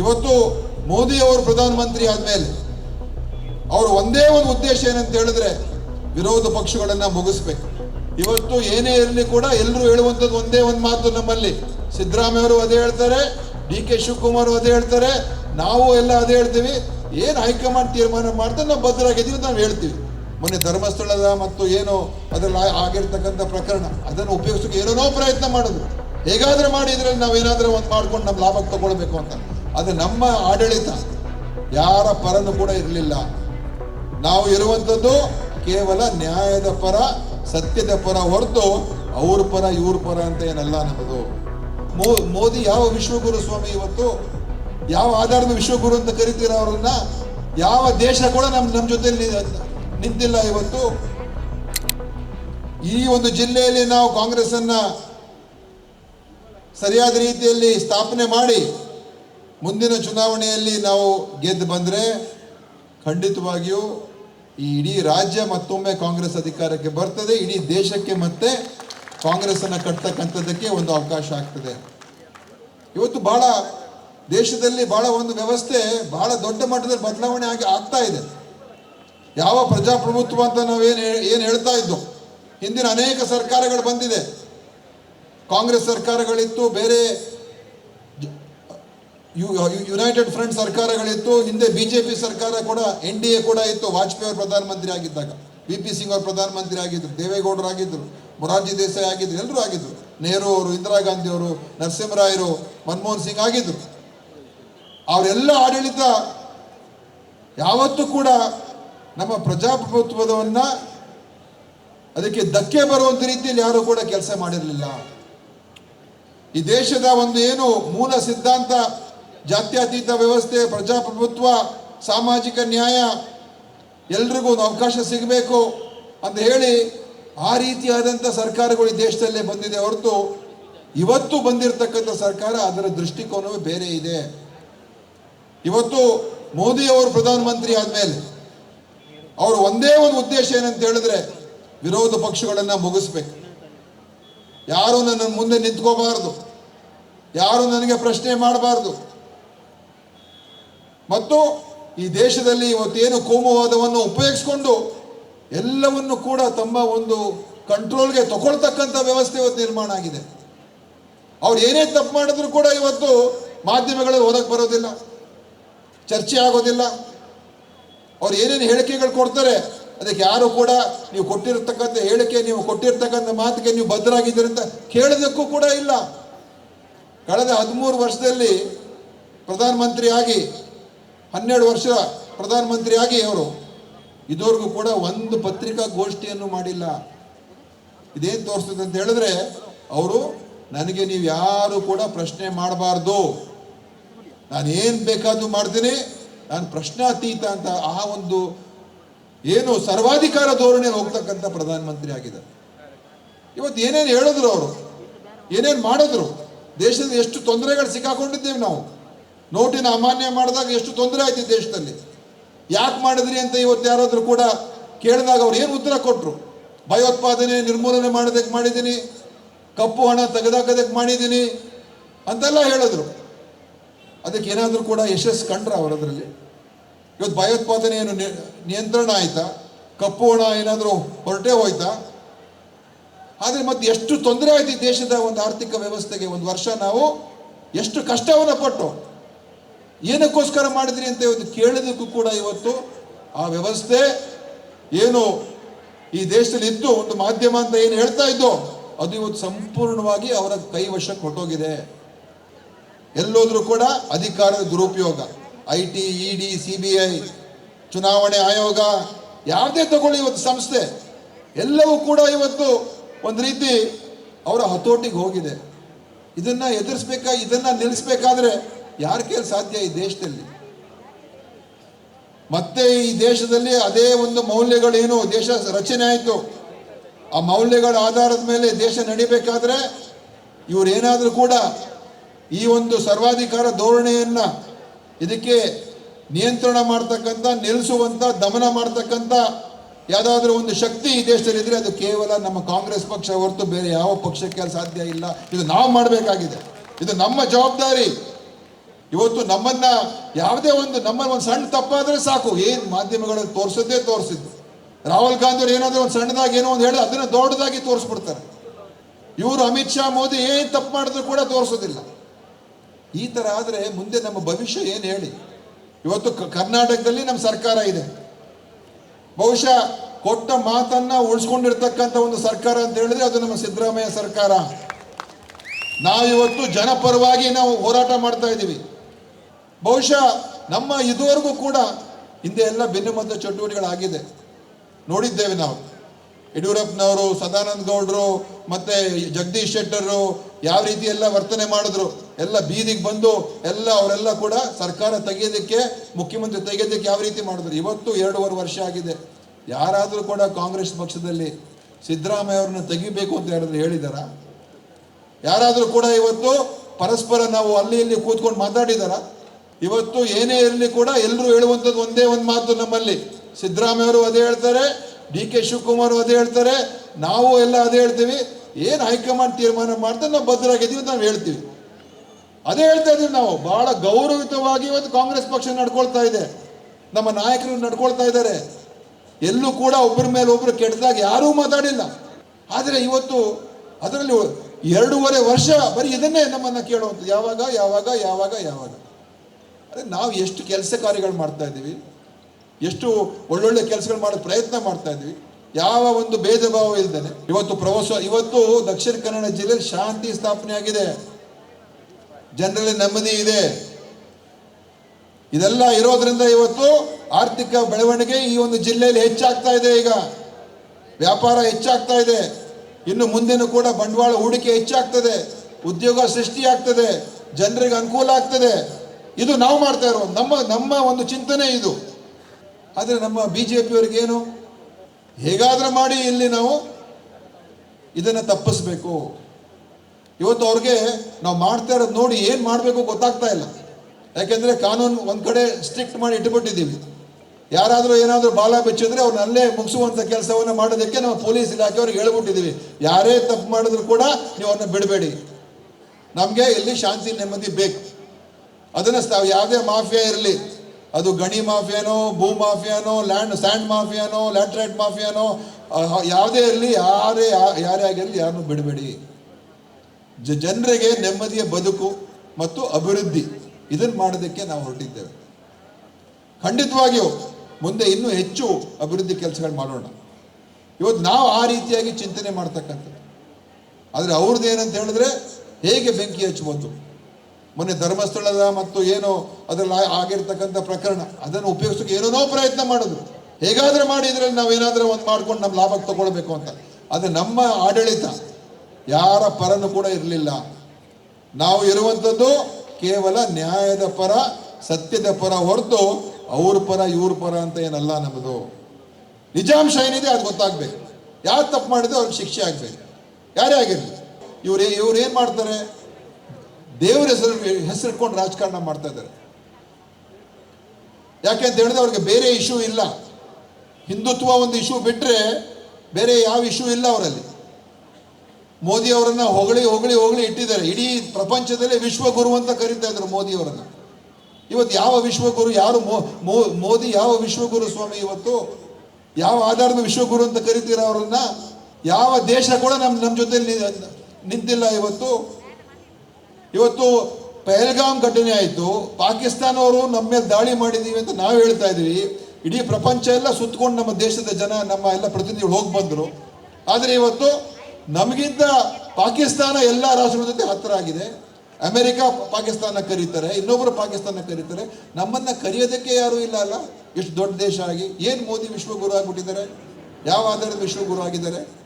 ಇವತ್ತು ಮೋದಿ ಅವರು ಪ್ರಧಾನಮಂತ್ರಿ ಆದ್ಮೇಲೆ ಅವರು ಒಂದೇ ಒಂದು ಉದ್ದೇಶ ಏನಂತ ಹೇಳಿದ್ರೆ ವಿರೋಧ ಪಕ್ಷಗಳನ್ನ ಮುಗಿಸ್ಬೇಕು. ಇವತ್ತು ಏನೇ ಇರಲಿ ಕೂಡ ಎಲ್ಲರೂ ಹೇಳುವಂಥದ್ದು ಒಂದೇ ಒಂದು ಮಾತು ನಮ್ಮಲ್ಲಿ. ಸಿದ್ದರಾಮಯ್ಯ ಅವರು ಅದೇ ಹೇಳ್ತಾರೆ, ಡಿ ಕೆ ಶಿವಕುಮಾರ್ ಅದೇ ಹೇಳ್ತಾರೆ, ನಾವು ಎಲ್ಲ ಅದೇ ಹೇಳ್ತೀವಿ. ಏನು ಹೈಕಮಾಂಡ್ ತೀರ್ಮಾನ ಮಾಡ್ತಾರೆ ನಾವು ಬದಲಾಗಿದ್ದೀವಿ ನಾವು ಹೇಳ್ತೀವಿ. ಮೊನ್ನೆ ಧರ್ಮಸ್ಥಳದ ಮತ್ತು ಏನು ಅದರಲ್ಲಿ ಆಗಿರ್ತಕ್ಕಂಥ ಪ್ರಕರಣ, ಅದನ್ನು ಉಪಯೋಗಿಸೋಕೆ ಏನೇನೋ ಪ್ರಯತ್ನ ಮಾಡಿದ್ರು ಹೇಗಾದ್ರೂ ಮಾಡಿ ಇದರಲ್ಲಿ ನಾವು ಏನಾದ್ರೂ ಒಂದು ಮಾಡ್ಕೊಂಡು ನಮ್ಮ ಲಾಭಕ್ಕೆ ತಗೊಳ್ಬೇಕು ಅಂತ. ಅದು ನಮ್ಮ ಆಡಳಿತ. ಯಾರ ಪರನು ಕೂಡ ಇರಲಿಲ್ಲ. ನಾವು ಇರುವಂಥದ್ದು ಕೇವಲ ನ್ಯಾಯದ ಪರ, ಸತ್ಯದ ಪರ ಹೊರತು ಅವ್ರ ಪರ, ಇವ್ರ ಪರ ಅಂತ ಏನಲ್ಲ ನಮ್ಮದು. ಮೋದಿ ಯಾವ ವಿಶ್ವಗುರು ಸ್ವಾಮಿ ಇವತ್ತು? ಯಾವ ಆಧಾರದ ವಿಶ್ವಗುರು ಅಂತ ಕರಿತೀರ ಅವ್ರನ್ನ? ಯಾವ ದೇಶ ಕೂಡ ನಮ್ ನಮ್ಮ ಜೊತೆಲಿ ನಿಂತಿಲ್ಲ ಇವತ್ತು. ಈ ಒಂದು ಜಿಲ್ಲೆಯಲ್ಲಿ ನಾವು ಕಾಂಗ್ರೆಸ್ ಅನ್ನ ಸರಿಯಾದ ರೀತಿಯಲ್ಲಿ ಸ್ಥಾಪನೆ ಮಾಡಿ ಮುಂದಿನ ಚುನಾವಣೆಯಲ್ಲಿ ನಾವು ಗೆದ್ದು ಬಂದರೆ ಖಂಡಿತವಾಗಿಯೂ ಈ ಇಡೀ ರಾಜ್ಯ ಮತ್ತೊಮ್ಮೆ ಕಾಂಗ್ರೆಸ್ ಅಧಿಕಾರಕ್ಕೆ ಬರ್ತದೆ, ಇಡೀ ದೇಶಕ್ಕೆ ಮತ್ತೆ ಕಾಂಗ್ರೆಸ್ ಅನ್ನ ಕಟ್ತಕ್ಕಂಥದ್ದಕ್ಕೆ ಒಂದು ಅವಕಾಶ ಆಗ್ತದೆ. ಇವತ್ತು ಬಹಳ ದೇಶದಲ್ಲಿ ಬಹಳ ಒಂದು ವ್ಯವಸ್ಥೆ, ಬಹಳ ದೊಡ್ಡ ಮಟ್ಟದಲ್ಲಿ ಬದಲಾವಣೆ ಆಗಿ ಆಗ್ತಾ ಇದೆ. ಯಾವ ಪ್ರಜಾಪ್ರಭುತ್ವ ಅಂತ ನಾವೇನು ಏನು ಹೇಳ್ತಾ ಇದ್ದೋ, ಹಿಂದಿನ ಅನೇಕ ಸರ್ಕಾರಗಳು ಬಂದಿದೆ. ಕಾಂಗ್ರೆಸ್ ಸರ್ಕಾರಗಳಿತ್ತು, ಬೇರೆ ಯು- ಯುನೈಟೆಡ್ ಫ್ರಂಟ್ ಸರ್ಕಾರಗಳಿತ್ತು, ಹಿಂದೆ ಬಿಜೆಪಿ ಸರ್ಕಾರ ಕೂಡ ಎನ್ ಡಿ ಎ ಕೂಡ ಇತ್ತು, ವಾಜಪೇಯಿ ಅವರು ಪ್ರಧಾನಮಂತ್ರಿ ಆಗಿದ್ದಾಗ. ವಿ ಪಿ ಸಿಂಗ್ ಅವರು ಪ್ರಧಾನಮಂತ್ರಿ ಆಗಿದ್ರು, ದೇವೇಗೌಡರು ಆಗಿದ್ರು, ಮೊರಾರ್ಜಿ ದೇಸಾಯಿ ಆಗಿದ್ರು ಎಲ್ಲರೂ ಆಗಿದ್ರು. ನೆಹರು ಅವರು, ಇಂದಿರಾ ಗಾಂಧಿ ಅವರು ನರಸಿಂಹರಾಯರು ಮನಮೋಹನ್ ಸಿಂಗ್ ಆಗಿದ್ರು. ಅವರೆಲ್ಲ ಆಡಳಿತ ಯಾವತ್ತೂ ಕೂಡ ನಮ್ಮ ಪ್ರಜಾಪ್ರಭುತ್ವವನ್ನ ಅದಕ್ಕೆ ಧಕ್ಕೆ ಬರುವಂತ ರೀತಿಯಲ್ಲಿ ಯಾರು ಕೂಡ ಕೆಲಸ ಮಾಡಿರಲಿಲ್ಲ. ಈ ದೇಶದ ಒಂದು ಏನು ಮೂಲ ಸಿದ್ಧಾಂತ ಜಾತ್ಯತೀತ ವ್ಯವಸ್ಥೆ ಪ್ರಜಾಪ್ರಭುತ್ವ, ಸಾಮಾಜಿಕ ನ್ಯಾಯ, ಎಲ್ರಿಗೂ ಒಂದು ಅವಕಾಶ ಸಿಗಬೇಕು ಅಂತ ಹೇಳಿ ಆ ರೀತಿಯಾದಂಥ ಸರ್ಕಾರಗಳು ಈ ದೇಶದಲ್ಲೇ ಬಂದಿದೆ ಹೊರತು ಇವತ್ತು ಬಂದಿರತಕ್ಕಂಥ ಸರ್ಕಾರ ಅದರ ದೃಷ್ಟಿಕೋನವೇ ಬೇರೆ ಇದೆ. ಇವತ್ತು ಮೋದಿ ಅವರು ಪ್ರಧಾನಮಂತ್ರಿ ಆದಮೇಲೆ ಅವರು ಒಂದೇ ಒಂದು ಉದ್ದೇಶ ಏನಂತ ಹೇಳಿದ್ರೆ ವಿರೋಧ ಪಕ್ಷಗಳನ್ನ ಮುಗಿಸ್ಬೇಕು. ಯಾರು ನನ್ನ ಮುಂದೆ ನಿಂತ್ಕೋಬಾರ್ದು. ಯಾರು ನನಗೆ ಪ್ರಶ್ನೆ ಮಾಡಬಾರ್ದು. ಮತ್ತು ಈ ದೇಶದಲ್ಲಿ ಇವತ್ತೇನು ಕೋಮುವಾದವನ್ನು ಉಪಯೋಗಿಸ್ಕೊಂಡು ಎಲ್ಲವನ್ನು ಕೂಡ ತಮ್ಮ ಒಂದು ಕಂಟ್ರೋಲ್ಗೆ ತಗೊಳ್ತಕ್ಕಂಥ ವ್ಯವಸ್ಥೆ ಇವತ್ತು ನಿರ್ಮಾಣ ಆಗಿದೆ. ಅವ್ರು ಏನೇ ತಪ್ಪು ಮಾಡಿದ್ರು ಕೂಡ ಇವತ್ತು ಮಾಧ್ಯಮಗಳು ಓದಕ್ಕೆ ಬರೋದಿಲ್ಲ, ಚರ್ಚೆ ಆಗೋದಿಲ್ಲ. ಅವ್ರು ಏನೇನು ಹೇಳಿಕೆಗಳು ಕೊಡ್ತಾರೆ, ಅದಕ್ಕೆ ಯಾರು ಕೂಡ ನೀವು ಕೊಟ್ಟಿರ್ತಕ್ಕಂಥ ಹೇಳಿಕೆ, ನೀವು ಕೊಟ್ಟಿರ್ತಕ್ಕಂಥ ಮಾತಿಗೆ ನೀವು ಭದ್ರಾಗಿದ್ದರಿಂದ ಕೇಳೋದಕ್ಕೂ ಕೂಡ ಇಲ್ಲ. ಕಳೆದ ಹದಿಮೂರು ವರ್ಷದಲ್ಲಿ ಪ್ರಧಾನಮಂತ್ರಿ ಆಗಿ ಹನ್ನೆರಡು ವರ್ಷ ಪ್ರಧಾನಮಂತ್ರಿ ಆಗಿ ಅವರು ಇದುವರೆಗೂ ಕೂಡ ಒಂದು ಪತ್ರಿಕಾ ಗೋಷ್ಠಿಯನ್ನು ಮಾಡಿಲ್ಲ. ಇದೇನು ತೋರಿಸ್ತದೆ ಅಂತ ಹೇಳಿದ್ರೆ, ಅವರು ನನಗೆ ನೀವು ಯಾರು ಕೂಡ ಪ್ರಶ್ನೆ ಮಾಡಬಾರ್ದು. ನಾನು ಏನು ಬೇಕಾದ್ರೂ ಮಾಡ್ತೀನಿ. ನಾನು ಪ್ರಶ್ನಾತೀತ ಅಂತ ಆ ಒಂದು ಏನು ಸರ್ವಾಧಿಕಾರ ಧೋರಣೆ ಹೋಗ್ತಕ್ಕಂಥ ಪ್ರಧಾನಮಂತ್ರಿ ಆಗಿದ್ದಾರೆ. ಇವತ್ತು ಏನೇನು ಹೇಳಿದ್ರು ಅವರು? ಏನೇನು ಮಾಡಿದ್ರು? ದೇಶದ ಎಷ್ಟು ತೊಂದರೆಗಳು ಸಿಕ್ಕಾಕೊಂಡಿದ್ದೇವೆ ನಾವು. ನೋಟಿನ ಅಮಾನ್ಯ ಮಾಡಿದಾಗ ಎಷ್ಟು ತೊಂದರೆ ಆಯ್ತು ದೇಶದಲ್ಲಿ. ಯಾಕೆ ಮಾಡಿದ್ರಿ ಅಂತ ಇವತ್ತು ಯಾರಾದರೂ ಕೂಡ ಕೇಳಿದಾಗ ಅವ್ರು ಏನು ಉತ್ತರ ಕೊಟ್ಟರು ಭಯೋತ್ಪಾದನೆ, ನಿರ್ಮೂಲನೆ ಮಾಡೋದಕ್ಕೆ ಮಾಡಿದ್ದೀನಿ, ಕಪ್ಪು ಹಣ ತೆಗೆದಾಕೋದಕ್ಕೆ ಮಾಡಿದ್ದೀನಿ ಅಂತೆಲ್ಲ ಹೇಳಿದ್ರು. ಅದಕ್ಕೆ ಏನಾದರೂ ಕೂಡ ಯಶಸ್ಸು ಕಂಡ್ರ ಅವರದ್ರಲ್ಲಿ ಇವತ್ತು ಭಯೋತ್ಪಾದನೆ ಏನು ನಿಯಂತ್ರಣ ಆಯ್ತಾ? ಕಪ್ಪು ಹಣ ಏನಾದರೂ ಹೊರಟೇ ಹೋಯ್ತಾ? ಆದರೆ ಮತ್ತೆ ಎಷ್ಟು ತೊಂದರೆ ಆಯ್ತು ದೇಶದ ಒಂದು ಆರ್ಥಿಕ ವ್ಯವಸ್ಥೆಗೆ? ಒಂದು ವರ್ಷ ನಾವು ಎಷ್ಟು ಕಷ್ಟವನ್ನು ಪಟ್ಟು? ಏನಕ್ಕೋಸ್ಕರ ಮಾಡಿದ್ರಿ ಅಂತ ಇವತ್ತು ಕೇಳಿದಕ್ಕೂ ಕೂಡ ಇವತ್ತು ಆ ವ್ಯವಸ್ಥೆ ಏನು ಈ ದೇಶದಲ್ಲಿ ಇದ್ದು ಒಂದು ಮಾಧ್ಯಮ ಅಂತ ಏನು ಹೇಳ್ತಾ ಇದ್ದೋ, ಅದು ಇವತ್ತು ಸಂಪೂರ್ಣವಾಗಿ ಅವರ ಕೈವಶಕ್ಕೆ ಹೊಟ್ಟೋಗಿದೆ ಎಲ್ಲೋದ್ರೂ ಕೂಡ ಅಧಿಕಾರದ ದುರುಪಯೋಗ. I T, E D, C B I, ಚುನಾವಣೆ ಆಯೋಗ ಯಾವುದೇ ತಗೊಳ್ಳಿ ಇವತ್ತು ಸಂಸ್ಥೆ, ಎಲ್ಲವೂ ಕೂಡ ಇವತ್ತು ಒಂದು ರೀತಿ ಅವರ ಹತೋಟಿಗೆ ಹೋಗಿದೆ. ಇದನ್ನ ಎದುರಿಸ್ಬೇಕಾ, ಇದನ್ನ ನಿಲ್ಲಿಸ್ಬೇಕಾದ್ರೆ ಯಾರ ಕೇಳಿ ಸಾಧ್ಯ ಈ ದೇಶದಲ್ಲಿ? ಮತ್ತೆ ಈ ದೇಶದಲ್ಲಿ ಅದೇ ಒಂದು ಮೌಲ್ಯಗಳೇನು? ದೇಶ ರಚನೆ ಆಯಿತು. ಆ ಮೌಲ್ಯಗಳ ಆಧಾರದ ಮೇಲೆ ದೇಶ ನಡಿಬೇಕಾದ್ರೆ ಇವರೇನಾದರೂ ಕೂಡ ಈ ಒಂದು ಸರ್ವಾಧಿಕಾರ ಧೋರಣೆಯನ್ನ ಇದಕ್ಕೆ ನಿಯಂತ್ರಣ ಮಾಡ್ತಕ್ಕಂಥ, ನಿಲ್ಲಿಸುವಂಥ, ದಮನ ಮಾಡ್ತಕ್ಕಂಥ ಯಾವುದಾದ್ರೂ ಒಂದು ಶಕ್ತಿ ಈ ದೇಶದಲ್ಲಿ ಇದ್ರೆ ಅದು ಕೇವಲ ನಮ್ಮ ಕಾಂಗ್ರೆಸ್ ಪಕ್ಷ ಹೊರತು ಬೇರೆ ಯಾವ ಪಕ್ಷಕ್ಕೆ ಸಾಧ್ಯ ಇಲ್ಲ. ಇದು ನಾವು ಮಾಡಬೇಕಾಗಿದೆ. ಇದು ನಮ್ಮ ಜವಾಬ್ದಾರಿ. ಇವತ್ತು ನಮ್ಮನ್ನ ಯಾವುದೇ ಒಂದು ನಮ್ಮಲ್ಲಿ ಒಂದು ಸಣ್ಣ ತಪ್ಪಾದ್ರೆ ಸಾಕು. ಏನು ಮಾಧ್ಯಮಗಳಲ್ಲಿ ತೋರಿಸೋದೇ ತೋರಿಸಿದ್ದು. ರಾಹುಲ್ ಗಾಂಧಿ ಅವ್ರು ಏನಾದ್ರೂ ಒಂದು ಸಣ್ಣದಾಗಿ ಏನೋ ಒಂದು ಹೇಳಿದ್ರೆ ಅದನ್ನ ದೊಡ್ಡದಾಗಿ ತೋರಿಸ್ಬಿಡ್ತಾರೆ. ಇವರು ಅಮಿತ್ ಶಾ, ಮೋದಿ ಏನ್ ತಪ್ಪು ಮಾಡಿದ್ರು ಕೂಡ ತೋರಿಸೋದಿಲ್ಲ. ಈ ತರ ಆದ್ರೆ ಮುಂದೆ ನಮ್ಮ ಭವಿಷ್ಯ ಏನು ಹೇಳಿ? ಇವತ್ತು ಕರ್ನಾಟಕದಲ್ಲಿ ನಮ್ಮ ಸರ್ಕಾರ ಇದೆ. ಬಹುಶಃ ಕೊಟ್ಟ ಮಾತನ್ನ ಉಳಿಸ್ಕೊಂಡಿರ್ತಕ್ಕಂಥ ಒಂದು ಸರ್ಕಾರ ಅಂತ ಹೇಳಿದ್ರೆ ಅದು ನಮ್ಮ ಸಿದ್ದರಾಮಯ್ಯ ಸರ್ಕಾರ. ನಾವಿವತ್ತು ಜನಪರವಾಗಿ ನಾವು ಹೋರಾಟ ಮಾಡ್ತಾ ಇದ್ದೀವಿ. ಬಹುಶಃ ನಮ್ಮ ಇದುವರೆಗೂ ಕೂಡ ಹಿಂದೆ ಎಲ್ಲ ಬೆನ್ನುಮದ್ದ ಚಟುವಟಿಕೆಗಳಾಗಿದೆ. ನೋಡಿದ್ದೇವೆ ನಾವು. ಯಡಿಯೂರಪ್ಪನವರು, ಸದಾನಂದ ಗೌಡರು, ಮತ್ತೆ ಜಗದೀಶ್ ಶೆಟ್ಟರು ಯಾವ ರೀತಿ ಎಲ್ಲ ವರ್ತನೆ ಮಾಡಿದ್ರು, ಎಲ್ಲ ಬೀದಿಗೆ ಬಂದು ಎಲ್ಲ ಅವರೆಲ್ಲ ಕೂಡ ಸರ್ಕಾರ ತೆಗೆಯೋದಕ್ಕೆ, ಮುಖ್ಯಮಂತ್ರಿ ತೆಗೆಯೋದಕ್ಕೆ ಯಾವ ರೀತಿ ಮಾಡಿದ್ರು. ಇವತ್ತು ಎರಡೂವರೆ ವರ್ಷ ಆಗಿದೆ. ಯಾರಾದರೂ ಕೂಡ ಕಾಂಗ್ರೆಸ್ ಪಕ್ಷದಲ್ಲಿ ಸಿದ್ದರಾಮಯ್ಯ ಅವ್ರನ್ನ ತೆಗಿಬೇಕು ಅಂತ ಹೇಳಿದ್ರೆ ಹೇಳಿದಾರ? ಯಾರಾದರೂ ಕೂಡ ಇವತ್ತು ಪರಸ್ಪರ ನಾವು ಅಲ್ಲಿ ಇಲ್ಲಿ ಕೂತ್ಕೊಂಡು ಮಾತಾಡಿದಾರ? ಇವತ್ತು ಏನೇ ಇರಲಿ ಕೂಡ ಎಲ್ಲರೂ ಹೇಳುವಂಥದ್ದು ಒಂದೇ ಒಂದು ಮಾತು ನಮ್ಮಲ್ಲಿ. ಸಿದ್ದರಾಮಯ್ಯ ಅವರು ಅದೇ ಹೇಳ್ತಾರೆ ಡಿ ಕೆ ಶಿವಕುಮಾರ್ ಅದೇ ಹೇಳ್ತಾರೆ, ನಾವು ಎಲ್ಲ ಅದೇ ಹೇಳ್ತೀವಿ. ಏನು ಹೈಕಮಾಂಡ್ ತೀರ್ಮಾನ ಮಾಡ್ತಾ ನಾವು ಭದ್ರಾಗಿದ್ದೀವಿ ಅಂತ ನಾವು ಹೇಳ್ತೀವಿ. ಅದೇ ಹೇಳ್ತಾ ಇದ್ದೀವಿ ನಾವು. ಬಹಳ ಗೌರವಿತವಾಗಿ ಇವತ್ತು ಕಾಂಗ್ರೆಸ್ ಪಕ್ಷ ನಡ್ಕೊಳ್ತಾ ಇದೆ. ನಮ್ಮ ನಾಯಕರು ನಡ್ಕೊಳ್ತಾ ಇದ್ದಾರೆ. ಎಲ್ಲೂ ಕೂಡ ಒಬ್ಬರ ಮೇಲೆ ಒಬ್ಬರು ಕೆಟ್ಟದಾಗ ಯಾರೂ ಮಾತಾಡಿಲ್ಲ. ಆದರೆ ಇವತ್ತು ಅದರಲ್ಲಿ ಎರಡೂವರೆ ವರ್ಷ ಬರೀ ಇದನ್ನೇ ನಮ್ಮನ್ನು ಕೇಳುವಂಥದ್ದು. ಯಾವಾಗ ಯಾವಾಗ ಯಾವಾಗ ಯಾವಾಗ. ನಾವು ಎಷ್ಟು ಕೆಲಸ ಕಾರ್ಯಗಳು ಮಾಡ್ತಾ ಇದ್ದೀವಿ, ಎಷ್ಟು ಒಳ್ಳೊಳ್ಳೆ ಕೆಲಸಗಳು ಮಾಡೋ ಪ್ರಯತ್ನ ಮಾಡ್ತಾ ಇದ್ದೀವಿ, ಯಾವ ಒಂದು ಭೇದ ಭಾವ ಇಲ್ದೇನೆ. ಇವತ್ತು ಪ್ರವಾಸ, ಇವತ್ತು ದಕ್ಷಿಣ ಕನ್ನಡ ಜಿಲ್ಲೆಯಲ್ಲಿ ಶಾಂತಿ ಸ್ಥಾಪನೆ ಆಗಿದೆ. ಜನರಲ್ಲಿ ನೆಮ್ಮದಿ ಇದೆ. ಇದೆಲ್ಲ ಇರೋದ್ರಿಂದ ಇವತ್ತು ಆರ್ಥಿಕ ಬೆಳವಣಿಗೆ ಈ ಒಂದು ಜಿಲ್ಲೆಯಲ್ಲಿ ಹೆಚ್ಚಾಗ್ತಾ ಇದೆ ಈಗ. ವ್ಯಾಪಾರ ಹೆಚ್ಚಾಗ್ತಾ ಇದೆ. ಇನ್ನು ಮುಂದಿನ ಕೂಡ ಬಂಡವಾಳ ಹೂಡಿಕೆ ಹೆಚ್ಚಾಗ್ತದೆ. ಉದ್ಯೋಗ ಸೃಷ್ಟಿಯಾಗ್ತದೆ. ಜನರಿಗೆ ಅನುಕೂಲ ಆಗ್ತದೆ. ಇದು ನಾವು ಮಾಡ್ತಾ ಇರೋ ನಮ್ಮ ನಮ್ಮ ಒಂದು ಚಿಂತನೆ ಇದು. ಆದರೆ ನಮ್ಮ ಬಿ ಜೆ ಏನು ಹೇಗಾದರೂ ಮಾಡಿ ಇಲ್ಲಿ ನಾವು ಇದನ್ನು ತಪ್ಪಿಸ್ಬೇಕು. ಇವತ್ತು ಅವ್ರಿಗೆ ನಾವು ಮಾಡ್ತಾ ಇರೋದು ನೋಡಿ ಏನು ಮಾಡಬೇಕು ಗೊತ್ತಾಗ್ತಾ ಇಲ್ಲ. ಯಾಕೆಂದರೆ ಕಾನೂನು ಒಂದು ಕಡೆ ಸ್ಟ್ರಿಕ್ಟ್ ಮಾಡಿ ಇಟ್ಬಿಟ್ಟಿದ್ದೀವಿ. ಯಾರಾದರೂ ಏನಾದರೂ ಬಾಲ ಬೆಚ್ಚಿದ್ರೆ ಅವ್ರನ್ನಲ್ಲೇ ಮುಗಿಸುವಂಥ ಕೆಲಸವನ್ನು ಮಾಡೋದಕ್ಕೆ ನಾವು ಪೊಲೀಸ್ ಇಲಾಖೆಯವ್ರಿಗೆ ಹೇಳ್ಬಿಟ್ಟಿದ್ದೀವಿ. ಯಾರೇ ತಪ್ಪು ಮಾಡಿದ್ರು ಕೂಡ ನೀವು ಅವ್ರನ್ನ ಬಿಡಬೇಡಿ. ನಮಗೆ ಇಲ್ಲಿ ಶಾಂತಿ ನೆಮ್ಮದಿ ಬೇಕು? ಅದನ್ನು ತಾವು ಯಾವುದೇ ಮಾಫಿಯಾ ಇರಲಿ. ಅದು ಗಣಿ ಮಾಫಿಯಾನೋ, ಭೂ ಮಾಫಿಯಾನೋ, ಲ್ಯಾಂಡ್, ಸ್ಯಾಂಡ್ ಮಾಫಿಯಾನೋ, ಲ್ಯಾಟ್ರೈಟ್ ಮಾಫಿಯಾನೋ ಯಾವುದೇ ಇರಲಿ, ಯಾರೇ ಯಾರೇ ಆಗಿರಲಿ ಯಾರನ್ನೂ ಬಿಡಬೇಡಿ. ಜನರಿಗೆ ನೆಮ್ಮದಿಯ ಬದುಕು ಮತ್ತು ಅಭಿವೃದ್ಧಿ ಇದನ್ನು ಮಾಡೋದಕ್ಕೆ ನಾವು ಹೊರಟಿದ್ದೇವೆ. ಖಂಡಿತವಾಗಿಯೂ ಮುಂದೆ ಇನ್ನೂ ಹೆಚ್ಚು ಅಭಿವೃದ್ಧಿ ಕೆಲಸಗಳು ಮಾಡೋಣ. ಇವತ್ತು ನಾವು ಆ ರೀತಿಯಾಗಿ ಚಿಂತನೆ ಮಾಡ್ತಕ್ಕಂಥದ್ದು. ಆದರೆ ಅವ್ರದ್ದು ಏನಂತ ಹೇಳಿದ್ರೆ ಹೇಗೆ ಬೆಂಕಿ ಹಚ್ಚಬಹುದು ಮೊನ್ನೆ ಧರ್ಮಸ್ಥಳದ ಮತ್ತು ಏನು ಅದರಲ್ಲಿ ಆಗಿರ್ತಕ್ಕಂಥ ಪ್ರಕರಣ, ಅದನ್ನು ಉಪಯೋಗಿಸೋಕೆ ಏನೇನೋ ಪ್ರಯತ್ನ ಮಾಡಿದ್ರು ಹೇಗಾದರೂ ಮಾಡಿ ನಾವು ಏನಾದರೂ ಒಂದು ಮಾಡ್ಕೊಂಡು ನಮ್ಮ ಲಾಭಕ್ಕೆ ತಗೊಳ್ಬೇಕು ಅಂತ. ಅದು ನಮ್ಮ ಆಡಳಿತ ಯಾರ ಪರನೂ ಕೂಡ ಇರಲಿಲ್ಲ. ನಾವು ಇರುವಂಥದ್ದು ಕೇವಲ ನ್ಯಾಯದ ಪರ, ಸತ್ಯದ ಪರ ಹೊರತು ಅವ್ರ ಪರ, ಇವ್ರ ಪರ ಅಂತ ಏನಲ್ಲ ನಮ್ಮದು ನಿಜಾಂಶ ಏನಿದೆ ಅದು ಗೊತ್ತಾಗ್ಬೇಕು. ಯಾರು ತಪ್ಪು ಮಾಡಿದ್ರು ಅವ್ರಿಗೆ ಶಿಕ್ಷೆ ಆಗ್ಬೇಕು. ಯಾರೇ ಆಗಿರಲಿ. ಇವ್ರು ಇವ್ರು ಏನು ಮಾಡ್ತಾರೆ? ದೇವರ ಹೆಸರು ಹೆಸರಿಟ್ಕೊಂಡು ರಾಜಕಾರಣ ಮಾಡ್ತಾ ಇದ್ದಾರೆ. ಯಾಕೆ ಅಂತ ಹೇಳಿದ್ರೆ ಅವ್ರಿಗೆ ಬೇರೆ ಇಶ್ಯೂ ಇಲ್ಲ. ಹಿಂದುತ್ವ ಒಂದು ಇಶ್ಯೂ ಬಿಟ್ಟರೆ ಬೇರೆ ಯಾವ ಇಶ್ಯೂ ಇಲ್ಲ ಅವರಲ್ಲಿ. ಮೋದಿ ಅವರನ್ನ ಹೊಗಳಿ ಹೊಗಳಿ ಹೊಗಳಿ ಇಟ್ಟಿದ್ದಾರೆ. ಇಡೀ ಪ್ರಪಂಚದಲ್ಲೇ ವಿಶ್ವಗುರು ಅಂತ ಕರೀತಾ ಇದ್ರು ಮೋದಿ ಅವರನ್ನ. ಇವತ್ತು ಯಾವ ವಿಶ್ವಗುರು, ಯಾರು ಮೋದಿ ಯಾವ ವಿಶ್ವಗುರು ಸ್ವಾಮಿ ಇವತ್ತು? ಯಾವ ಆಧಾರದ ವಿಶ್ವಗುರು ಅಂತ ಕರಿತೀರ ಅವರನ್ನ? ಯಾವ ದೇಶ ಕೂಡ ನಮ್ಮ ನಮ್ಮ ಜೊತೆ ನಿಂತಿಲ್ಲ ಇವತ್ತು. ಇವತ್ತು ಪಹಲ್ಗಾಮ್ ಘಟನೆ ಆಯಿತು. ಪಾಕಿಸ್ತಾನವರು ನಮ್ಮ ಮೇಲೆ ದಾಳಿ ಮಾಡಿದ್ದೀವಿ ಅಂತ ನಾವು ಹೇಳ್ತಾ ಇದ್ದೀವಿ. ಇಡೀ ಪ್ರಪಂಚ ಎಲ್ಲ ಸುತ್ತಕೊಂಡು ನಮ್ಮ ದೇಶದ ಜನ, ನಮ್ಮ ಎಲ್ಲ ಪ್ರತಿನಿಧಿಗಳು ಹೋಗಿ ಬಂದರು. ಆದರೆ ಇವತ್ತು ನಮಗಿಂತ ಪಾಕಿಸ್ತಾನ ಎಲ್ಲ ರಾಷ್ಟ್ರಗಳ ಜೊತೆ ಹತ್ತಿರ ಆಗಿದೆ. ಅಮೆರಿಕ ಪಾಕಿಸ್ತಾನ ಕರೀತಾರೆ ಇನ್ನೊಬ್ಬರು ಪಾಕಿಸ್ತಾನ ಕರೀತಾರೆ. ನಮ್ಮನ್ನ ಕರೆಯೋದಕ್ಕೆ ಯಾರೂ ಇಲ್ಲ ಅಲ್ಲ. ಎಷ್ಟು ದೊಡ್ಡ ದೇಶ ಆಗಿ ಏನು ಮೋದಿ ವಿಶ್ವಗುರು ಆಗಿಬಿಟ್ಟಿದ್ದಾರೆ? ಯಾವ ಆಧಾರದ ವಿಶ್ವಗುರು ಆಗಿದ್ದಾರೆ?